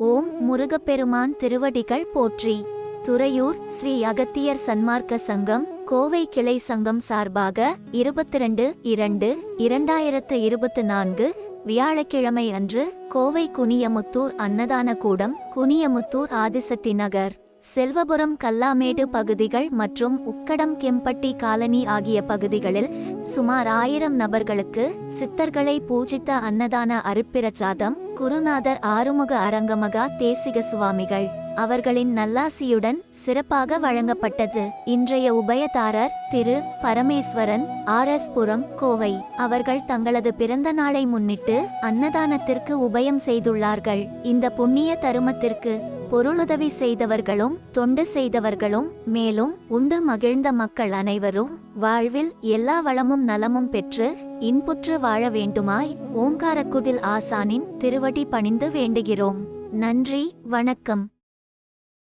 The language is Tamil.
ஓம் முருகப்பெருமான் திருவடிகள் போற்றி. துறையூர் ஸ்ரீ அகத்தியர் சன்மார்க்க சங்கம் கோவை கிளை சங்கம் சார்பாக இருபத்திரண்டு இரண்டு இரண்டாயிரத்து இருபத்து நான்கு வியாழக்கிழமை அன்று கோவை குனியமுத்தூர் அன்னதான கூடம் குனியமுத்தூர் ஆதிசக்தி நகர் செல்வபுரம் கல்லாமேடு பகுதிகள் மற்றும் உக்கடம் கெம்பட்டி காலனி ஆகிய பகுதிகளில் சுமார் ஆயிரம் நபர்களுக்கு சித்தர்களை பூஜித்த அன்னதான அருப்பிரசாதம் குருநாதர் ஆறுமுக அரங்கமகா தேசிக சுவாமிகள் அவர்களின் நல்லாசியுடன் சிறப்பாக வழங்கப்பட்டது. இன்றைய உபயதாரர் திரு பரமேஸ்வரன் ஆர் எஸ் புரம் கோவை. அவர்கள் தங்களது பிறந்த நாளை முன்னிட்டு அன்னதானத்திற்கு உபயம் செய்துள்ளார்கள். இந்த புண்ணிய தருமத்திற்கு பொருளுதவி செய்தவர்களும் தொண்டு செய்தவர்களும் மேலும் உண்டு மகிழ்ந்த மக்கள் அனைவரும் வாழ்வில் எல்லா வளமும் நலமும் பெற்று இன்புற்று வாழ வேண்டுமாய் ஓங்காரக்குடில் ஆசானின் திருவடி பணிந்து வேண்டுகிறோம். நன்றி வணக்கம்.